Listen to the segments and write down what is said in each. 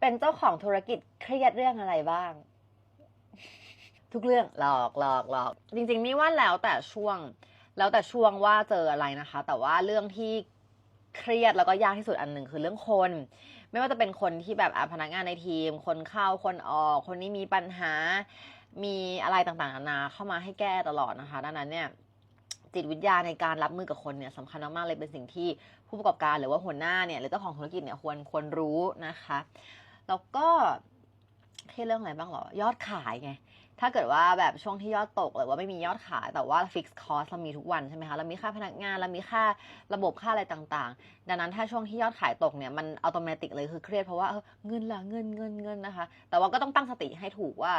เป็นเจ้าของธุรกิจเครียดเรื่องอะไรบ้าง ทุกเรื่องหลอกหลอกหลอกจริงๆนี่ว่าแล้วแต่ช่วง แล้วแต่ช่วงว่าเจออะไรนะคะ แต่ว่าเรื่องที่เครียดแล้วก็ยากที่สุดอันหนึ่งคือเรื่องคน ไม่ว่าจะเป็นคนที่แบบอะพนักงานในทีม คนเข้าคนออก คนนี้มีปัญหา มีอะไรต่างๆนานาเข้ามาให้แก้ตลอดนะคะดังนั้นเนี่ยจิตวิทยาในการรับมือกับคนเนี่ยสำคัญมากๆเลยเป็นสิ่งที่ผู้ประกอบการหรือว่าหัวหน้าเนี่ยหรือเจ้าของธุรกิจเนี่ยควรควรรู้นะคะ แล้วก็เครียดเรื่องอะไรบ้างหรอ ยอดขายไง ถ้าเกิดว่าแบบช่วงที่ยอดตกหรือว่าไม่มียอดขาย แต่ว่าฟิกซ์คอสเรามีทุกวันใช่ไหมคะ เรามีค่าพนักงาน เรามีค่าระบบค่าอะไรต่างๆ ดังนั้นถ้าช่วงที่ยอดขายตกเนี่ยมันอัตโนมัติเลยคือเครียดเพราะว่าเเงินละเงินเงินเงินนะคะ แต่ว่าก็ต้องตั้งสติให้ถูกว่า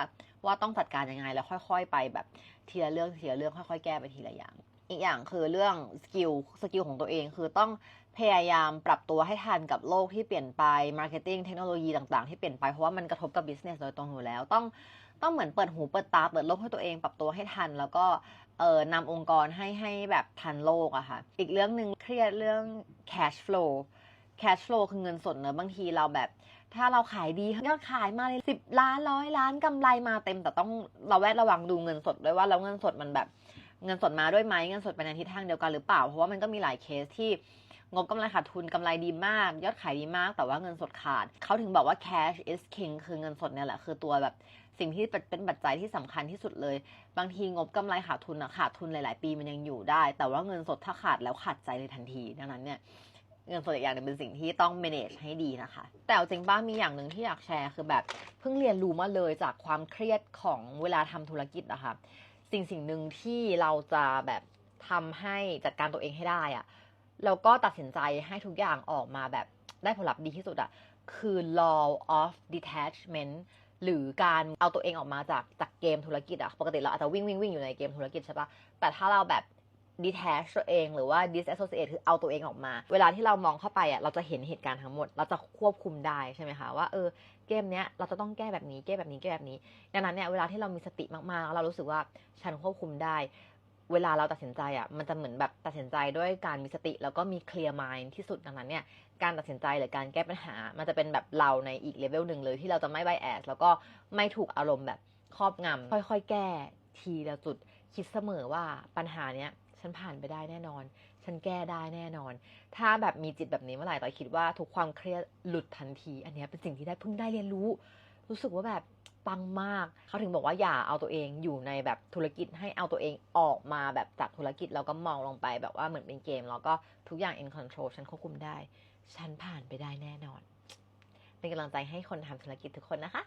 ว่าต้องจัดการยังไงแล้วค่อย ๆ ไปแบบทีละเรื่องทีละเรื่องค่อย ๆ แก้ไปทีละอย่าง อีกอย่างคือเรื่องสกิลสกิลของตัวเองคือต้องพยายามปรับตัวให้ทันกับโลกที่เปลี่ยนไปมาร์เก็ตติ้งเทคโนโลยีต่างๆ ที่เปลี่ยนไปเพราะว่ามันกระทบกับบิสเนสโดยตรงอยู่แล้ว ต้องต้องเหมือนเปิดหูเปิดตาเปิดโลกให้ตัวเอง ปรับตัวให้ทัน แล้วก็เอ่อนำองค์กรให้ให้แบบทันโลกอะค่ะ อีกเรื่องหนึ่งเครียดเรื่อง cash flow cash flow คือเงินสดเนอะบางทีเราแบบ ถ้าเราขายดียอดขายมาเลยสิบล้านร้อยล้านกำไรมาเต็ม แต่ต้องเราแวดระวังดูเงินสดด้วยว่าแล้วเงินสดมันแบบ เงินสดมาด้วยไหมเงินสดไปในทิศทางเดียวกันหรือเปล่า เพราะว่ามันก็มีหลายเคสที่งบกำไรขาดทุนกำไรดีมาก ยอดขายดีมาก แต่ว่าเงินสดขาด เขาถึงบอกว่า cash is king คือเงินสดเนี่ยแหละ คือตัวแบบสิ่งที่เป็นปัจจัยที่สำคัญที่สุดเลย บางทีงบกำไรขาดทุนอะขาดทุนหลาย ๆ ปีมันยังอยู่ได้ แต่ว่าเงินสดถ้าขาดแล้วขาดใจเลยทันทีดังนั้นเนี่ยเงินสดอีกอย่างหนึงเป็นสิ่งที่ต้อง manage ให้ดีนะคะ แต่เอาจริงบ้ามีอย่างหนึ่งที่อยากแชร์คือแบบเพิ่งเรียนรู้มาเลยจากความเครียดของเวลาทำธุรกิจอะคะ สิ่งสิ่งหนึ่งที่เราจะแบบทำให้จัดการตัวเองให้ได้อะแล้วก็ตัดสินใจให้ทุกอย่างออกมาแบบได้ผลลัพธ์ดีที่สุดอะคือ law of detachment หรือการเอาตัวเองออกมาจากจากเกมธุรกิจอะปกติเราอาจจะวิ่งวิ่งวิ่งอยู่ในเกมธุรกิจใช่ปะแต่ถ้าเราแบบ detach ตัวเอง หรือว่า disassociate คือเอาตัวเองออกมา เวลาที่เรามองเข้าไปอะเราจะเห็นเหตุการณ์ทั้งหมด เราจะควบคุมได้ใช่ไหมคะว่าเออเกมเนี้ยเราจะต้องแก้แบบนี้แก้แบบนี้แก้แบบนี้ ดังนั้นเนี่ยเวลาที่เรามีสติมากๆ เรารู้สึกว่าฉันควบคุมได้ เวลาเราตัดสินใจอะมันจะเหมือนแบบตัดสินใจด้วยการมีสติแล้วก็มี clear mind ที่สุดดังนั้นเนี่ยการตัดสินใจหรือการแก้ปัญหา มันจะเป็นแบบเราในอีกเลเวลหนึ่งเลยที่เราจะไม่ bias แล้วก็ไม่ถูกอารมณ์แบบครอบงำค่อย ๆ แก้ทีละจุดคิดเสมอว่าปัญหาเนี้ย ฉันผ่านไปได้แน่นอน ฉันแก้ได้แน่นอน ถ้าแบบมีจิตแบบนี้เมื่อไหร่ต่อยคิดว่าทุกความเครียดหลุดทันที อันนี้เป็นสิ่งที่ได้เพิ่งได้เรียนรู้ รู้สึกว่าแบบปังมาก เขาถึงบอกว่าอย่าเอาตัวเองอยู่ในแบบธุรกิจให้เอาตัวเองออกมาแบบจากธุรกิจแล้วก็มองลงไปแบบว่าเหมือนเป็นเกม แล้วก็ทุกอย่าง in control ฉันควบคุมได้ ฉันผ่านไปได้แน่นอน เป็นกำลังใจให้คนทำธุรกิจทุกคนนะคะ